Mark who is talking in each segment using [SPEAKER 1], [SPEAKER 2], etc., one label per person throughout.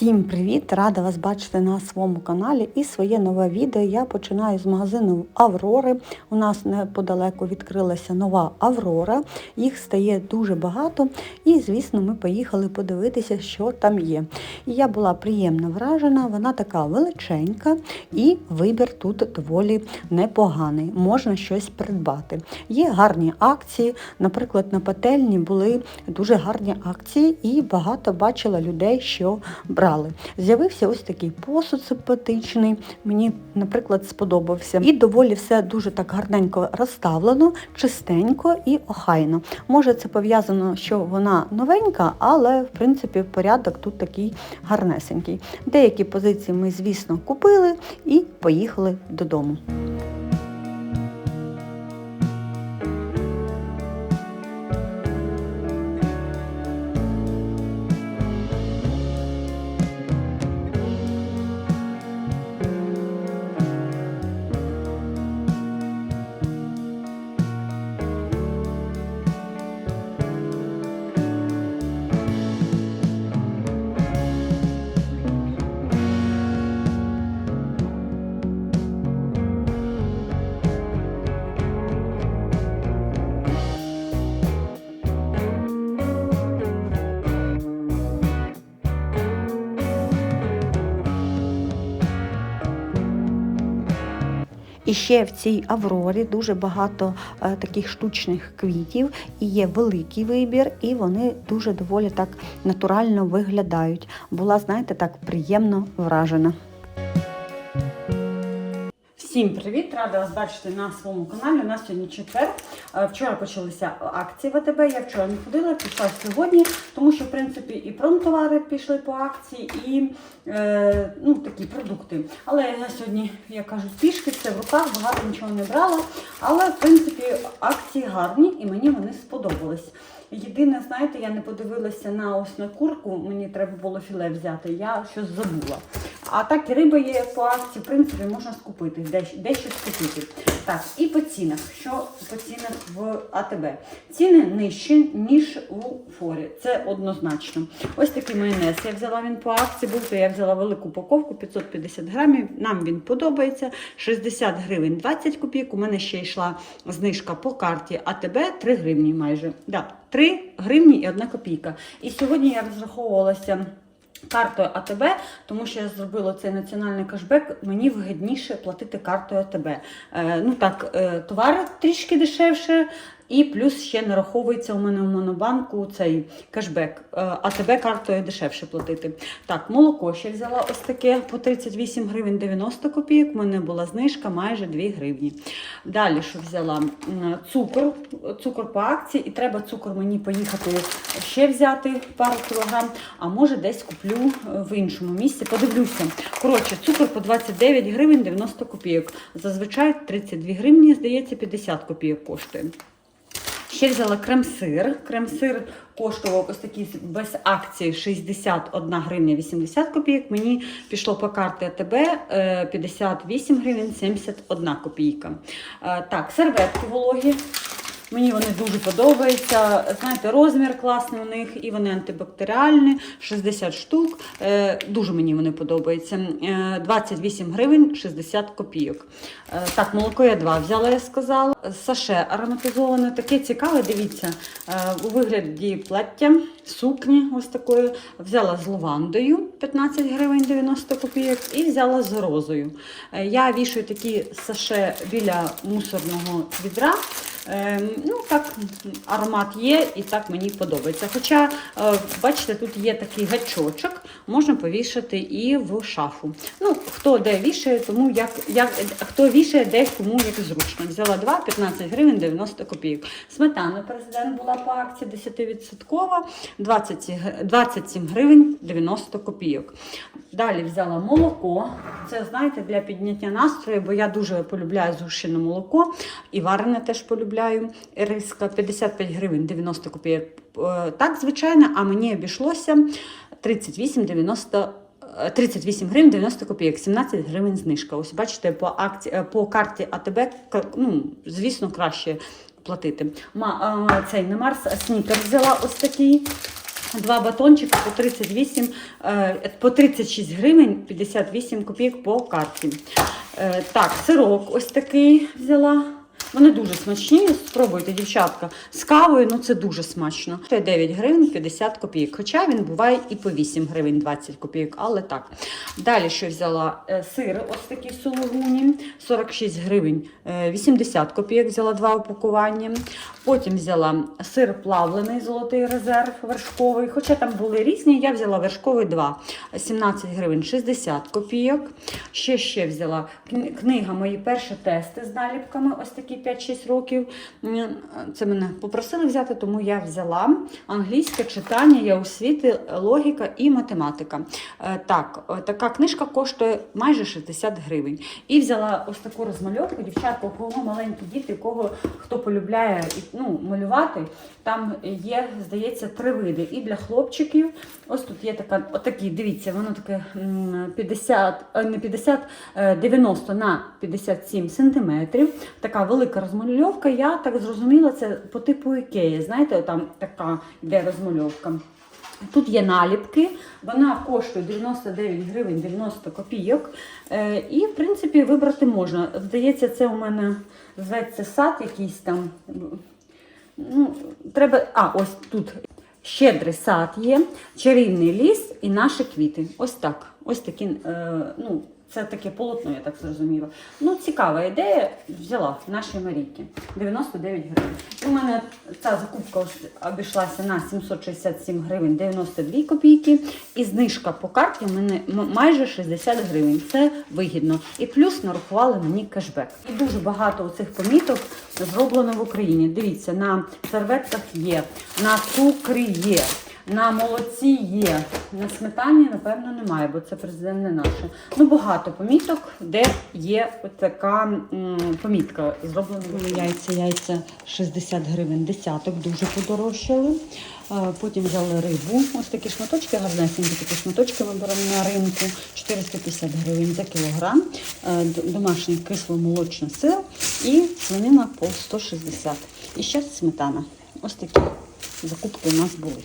[SPEAKER 1] Всім привіт! Рада вас бачити на своєму каналі. І своє нове відео я починаю з магазину Аврори. У нас неподалеку відкрилася нова Аврора. Їх стає дуже багато. І, звісно, ми поїхали подивитися, що там є. І я була приємно вражена, вона така величенька, і вибір тут доволі непоганий. Можна щось придбати. Є гарні акції. Наприклад, на пательні були дуже гарні акції, і багато бачила людей, що брали. З'явився ось такий посуд симпатичний. Мені, наприклад, сподобався. І доволі все дуже так гарненько розставлено, чистенько і охайно. Може, це пов'язано, що вона новенька, але в принципі порядок тут такий гарнесенький. Деякі позиції ми, звісно, купили і поїхали додому. І ще в цій Аврорі дуже багато е, таких штучних квітів, і є великий вибір, і вони дуже доволі так натурально виглядають. Була, знаєте, так приємно вражена. Всім привіт! Рада вас бачити на своєму каналі. У нас сьогодні четвер. Е, Вчора почалися акції в АТБ. Я вчора не ходила, пішла сьогодні, тому що в принципі і промтовари пішли по акції, і е, ну, такі продукти. Але я сьогодні, як кажуть, пішки, все в руках, багато нічого не брала. Але в принципі акції гарні і мені вони сподобались. Єдине, знаєте, я не подивилася на ось курку, мені треба було філе взяти, я щось забула. А так і риба є по акції, в принципі, можна скупити, дещо скупити. Так, і по цінах. Що по цінах в АТБ? Ціни нижчі, ніж у форі. Це однозначно. Ось такий майонез. Я взяла він по акції, був, то я взяла велику упаковку 550 грамів. Нам він подобається. 60 гривень 20 копійок. У мене ще йшла знижка по карті АТБ 3 гривні майже. Да, 3 гривні і 1 копійка. І сьогодні я розраховувалася. Картою АТБ, тому що я зробила цей національний кешбек, мені вигідніше платити картою АТБ. Е, ну так, е, товари трішки дешевше, і плюс ще нараховується у мене в монобанку цей кешбек. Е, АТБ картою дешевше платити. Так, молоко ще взяла ось таке по 38 гривень 90 копійок. У мене була знижка майже 2 гривні. Далі що взяла? Цукор, цукор по акції, і треба цукор мені поїхати ще взяти пару кілограм, а може десь куплю е, в іншому місці. Подивлюся. Коротше, цукор по 29 гривень 90 копійок. Зазвичай 32 гривні, здається, 50 копійок коштує. Ще взяла крем-сир. Крем-сир коштував ось такий без акції 61 гривня 80 копійок. Мені пішло по карті АТБ е, 58 гривень 71 копійка. Е, Так, серветки вологі. Мені вони дуже подобаються. Знаєте, розмір класний у них, і вони антибактеріальні, 60 штук. Е, Дуже мені вони подобаються. Е, 28 гривень 60 копійок. Е, Так, молоко я два взяла, я сказала. Саше ароматизоване, таке цікаве, дивіться, е, у вигляді плаття, сукні ось такої. Взяла з лавандою 15 гривень 90 копійок і взяла з розою. Е, Я вішаю такі саше біля мусорного відра. Ем, ну, так, аромат є і так мені подобається. Хоча, е, бачите, тут є такий гачочок, можна повішати і в шафу. Ну, хто де вішає, тому як, як хто вішає, де кому як зручно. Взяла 2, 15 гривень 90 копійок. Сметана президент була по акції 10%, 20, 27 гривень 90 копійок. Далі взяла молоко. Це, знаєте, для підняття настрою, бо я дуже полюбляю згущене молоко і варене теж полюбляю. Риска 55 гривень 90 копійок. Е, Так, звичайно, а мені обійшлося 38,90 е, 38 гривень 90 копійок, 17 гривень знижка. Ось бачите, по акції, е, по карті АТБ, ну, звісно, краще платити. Ма, а, цей не Марс, снікер взяла ось такий. Два батончики по 38, е, по 36 гривень 58 копійок по карті. Е, Так, сирок ось такий взяла. Вони дуже смачні. Спробуйте, дівчатка. З кавою, ну це дуже смачно. Це 9 гривень 50 копійок. Хоча він буває і по 8 гривень 20 копійок, але так. Далі що взяла Е, сир, ось такий сулугуні, 46 гривень е, 80 копійок. Взяла два упакування. Потім взяла сир плавлений, золотий резерв вершковий. Хоча там були різні, я взяла вершковий 2, 17 гривень 60 копійок. Ще ще взяла книга Мої перші тести з наліпками, ось такі 5-6 років. Це мене попросили взяти, тому я взяла англійське читання, я освіти, логіка і математика. Е, Так, е, така книжка коштує майже 60 гривень. І взяла ось таку розмальовку. Дівчатка, у кого маленькі діти, у кого хто полюбляє ну, малювати. Там є, здається, три види. І для хлопчиків. Ось тут є така, отакі, дивіться, воно таке 50, е, не 50, е, 90 на 57 сантиметрів. Така велика розмальовка. Я так зрозуміла, це по типу Ікеї. Знаєте, там така йде розмальовка. Тут є наліпки, вона коштує 99 гривень 90 копійок. Е, і, в принципі, вибрати можна. Здається, це у мене зветься сад якийсь там. Ну, треба. А, ось тут щедрий сад є, чарівний ліс і наші квіти. Ось так. Ось такі, е, ну, це таке полотно, я так зрозуміла. Ну, цікава ідея. Взяла наші Марійки. 99 гривень. У мене ця закупка обійшлася на 767 гривень 92 копійки. І знижка по карті в мене майже 60 гривень. Це вигідно. І плюс нарахували мені кешбек. І дуже багато цих поміток зроблено в Україні. Дивіться, на серветках є, на цукрі є. На молоці є, на сметані, напевно, немає, бо це президент не наше. Ну, багато поміток, де є така м, помітка і зроблена. Яйця, яйця 60 гривень, десяток, дуже подорожчали. Е, Потім взяли рибу, ось такі шматочки, гарнесенькі такі шматочки беремо на ринку, 450 гривень за кілограм, Е, домашній кисломолочний сир і свинина по 160. І ще сметана. Ось такі закупки у нас були.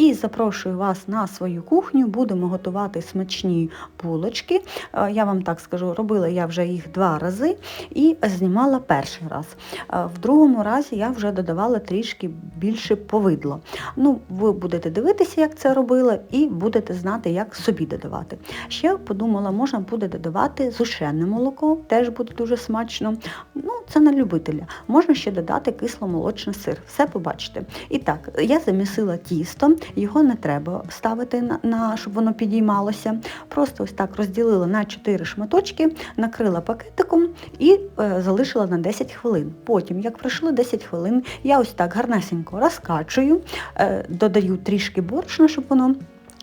[SPEAKER 1] І запрошую вас на свою кухню. Будемо готувати смачні булочки. Е, Я вам так скажу, робила я вже їх два рази і знімала перший раз. Е, В другому разі я вже додавала трішки більше повидла. Ну, ви будете дивитися, як це робила, і будете знати, як собі додавати. Ще подумала, можна буде додавати зушене молоко, теж буде дуже смачно. Ну, це на любителя. Можна ще додати кисломолочний сир. Все побачите. І так, я замісила тісто, його не треба ставити на, на щоб воно підіймалося. Просто ось так розділила на 4 шматочки, накрила пакетиком і е, залишила на 10 хвилин. Потім, як пройшло 10 хвилин, я ось так гарнесенько розкачую, е, додаю трішки борошна, щоб воно.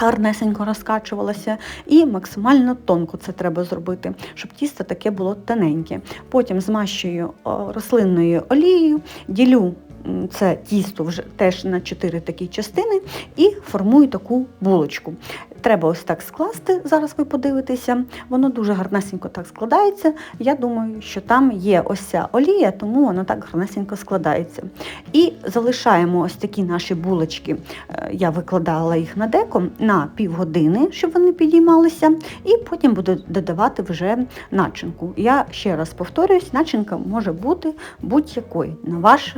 [SPEAKER 1] Гарнесенько розкачувалося і максимально тонко це треба зробити, щоб тісто таке було тоненьке. Потім змащую рослинною олією, ділю це тісто вже теж на 4 такі частини і формую таку булочку. Треба ось так скласти, зараз ви подивитеся, воно дуже гарнесенько так складається. Я думаю, що там є ось ця олія, тому воно так гарнесенько складається. І залишаємо ось такі наші булочки. Е, Я викладала їх на деко на півгодини, щоб вони підіймалися, і потім буду додавати вже начинку. Я ще раз повторююсь, начинка може бути будь-якої на ваш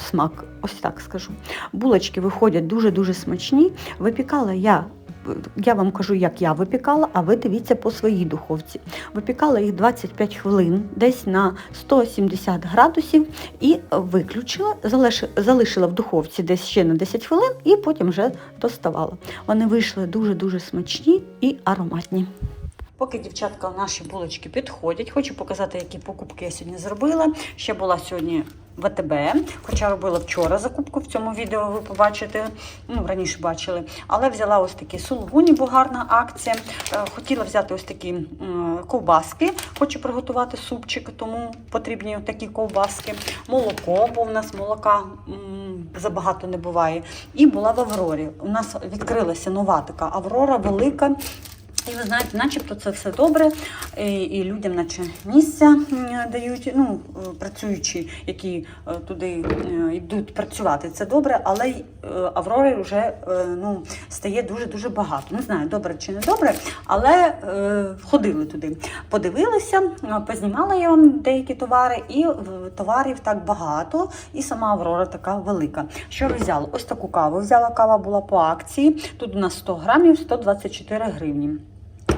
[SPEAKER 1] смак. Ось так скажу. Булочки виходять дуже-дуже смачні. Випікала я. Я вам кажу, як я випікала, а ви дивіться по своїй духовці. Випікала їх 25 хвилин, десь на 170 градусів, і виключила, залишила в духовці десь ще на 10 хвилин, і потім вже доставала. Вони вийшли дуже-дуже смачні і ароматні. Поки дівчатка наші булочки підходять, хочу показати, які покупки я сьогодні зробила. Ще була сьогодні в АТБ, хоча робила вчора закупку в цьому відео, ви побачите, ну раніше бачили. Але взяла ось такі сулугуні, бо гарна акція. Е, Хотіла взяти ось такі ковбаски. Хочу приготувати супчик, тому потрібні такі ковбаски. Молоко, бо в нас молока забагато не буває. І була в Аврорі. У нас відкрилася нова така Аврора велика. І ви знаєте, начебто це все добре, і, людям, наче місця дають, ну, е, працюючі, які е, туди е, йдуть працювати, це добре, але Аврори вже ну, стає дуже-дуже багато. Не знаю, добре чи не добре, але ходили туди. Подивилися, познімала я вам деякі товари, і товарів так багато, і сама Аврора така велика. Що ви взяли? Ось таку каву. Взяла кава була по акції. Тут у нас 100 грамів 124 гривні.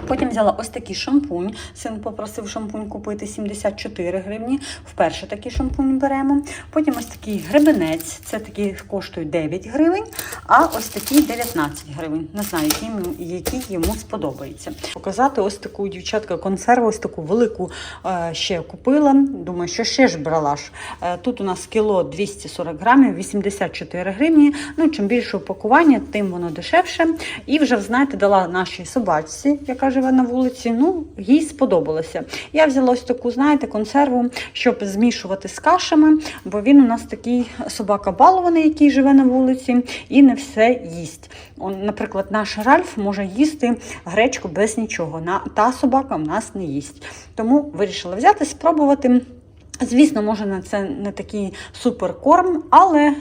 [SPEAKER 1] Потім взяла ось такий шампунь. Син попросив шампунь купити 74 гривні. Вперше такий шампунь беремо. Потім ось такий гребенець. Це такий коштує 9 гривень, а ось такий 19 гривень. Не знаю, який, який йому сподобається. Показати ось таку дівчатка консерву, ось таку велику е, ще купила. Думаю, що ще ж брала ж. Е, Тут у нас кіло 240 грамів, 84 гривні. Ну, чим більше упакування, тим воно дешевше. І вже, знаєте, дала нашій собачці, яка живе на вулиці. Ну, їй сподобалося. Я взяла ось таку, знаєте, консерву, щоб змішувати з кашами, бо він у нас такий собака балований, який живе на вулиці, і не все їсть. Наприклад, наш Ральф може їсти гречку без нічого. Та собака в нас не їсть. Тому вирішила взяти, спробувати. Звісно, може, це не такий суперкорм, але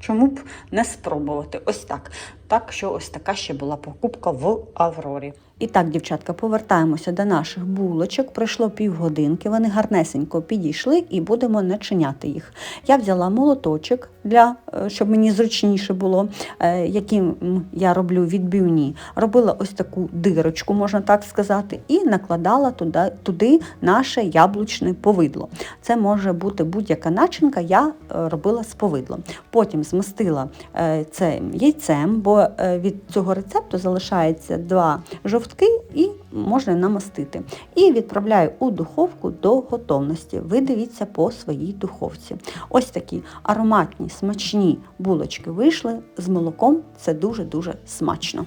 [SPEAKER 1] чому б не спробувати? Ось так. Так що ось така ще була покупка в Аврорі. І так, дівчатка, повертаємося до наших булочок. Пройшло півгодинки, вони гарнесенько підійшли і будемо начиняти їх. Я взяла молоточок, для, е, щоб мені зручніше було, е, яким я роблю відбивні. Робила ось таку дирочку, можна так сказати, і накладала туди, туди наше яблучне повидло. Це може бути будь-яка начинка, я е, робила з повидлом. Потім змастила це яйцем, бо від цього рецепту залишається два жовтки і можна намастити. І відправляю у духовку до готовності. Ви дивіться по своїй духовці. Ось такі ароматні, смачні булочки вийшли з молоком. Це дуже-дуже смачно.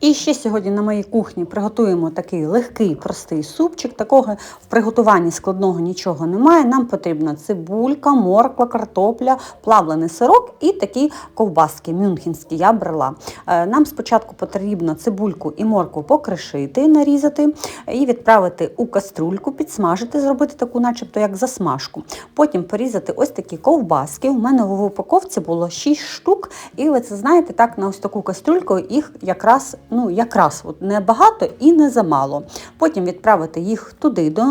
[SPEAKER 1] І ще сьогодні на моїй кухні приготуємо такий легкий, простий супчик. Такого в приготуванні складного нічого немає. Нам потрібна цибулька, морква, картопля, плавлений сирок і такі ковбаски мюнхенські я брала. Е, Нам спочатку потрібно цибульку і моркву покришити, нарізати і відправити у каструльку, підсмажити, зробити таку, начебто, як засмажку. Потім порізати ось такі ковбаски. У мене в упаковці було 6 штук, і ви це знаєте, так на ось таку кастрюльку їх якраз, ну якраз от не багато і не замало. Потім відправити їх туди до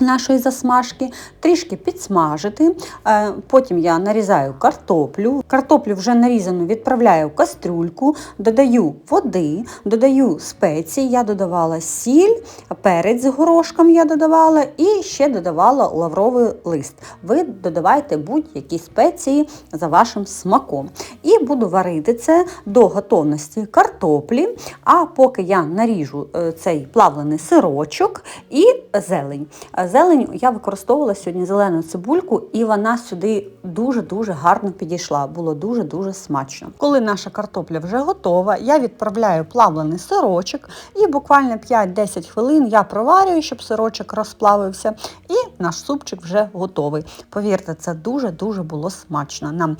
[SPEAKER 1] нашої засмажки, трішки підсмажити. Е, Потім я нарізаю картоплю. Картоплю вже нарізану відправляю в кастрюльку, додаю води, додаю спеції. Я додавала сіль, перець з горошком я додавала і ще додавала лавровий лист. Ви додавайте будь-які спеції за вашим смаком. І буду варити це до готовності картоплі. А поки я наріжу е, цей плавлений сирочок і зелень. Зелень я використовувала сьогодні зелену цибульку, і вона сюди дуже-дуже гарно підійшла. Було дуже-дуже смачно. Коли наша картопля вже готова, я відправляю плавлений сирочок і буквально 5-10 хвилин я проварюю, щоб сирочок розплавився, і наш супчик вже готовий. Повірте, це дуже-дуже було смачно. Нам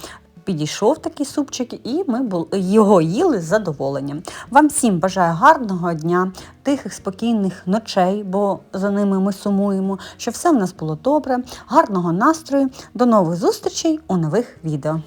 [SPEAKER 1] Підійшов такий супчик, і ми його їли з задоволенням. Вам всім бажаю гарного дня, тихих, спокійних ночей, бо за ними ми сумуємо, щоб все в нас було добре, гарного настрою. До нових зустрічей у нових відео.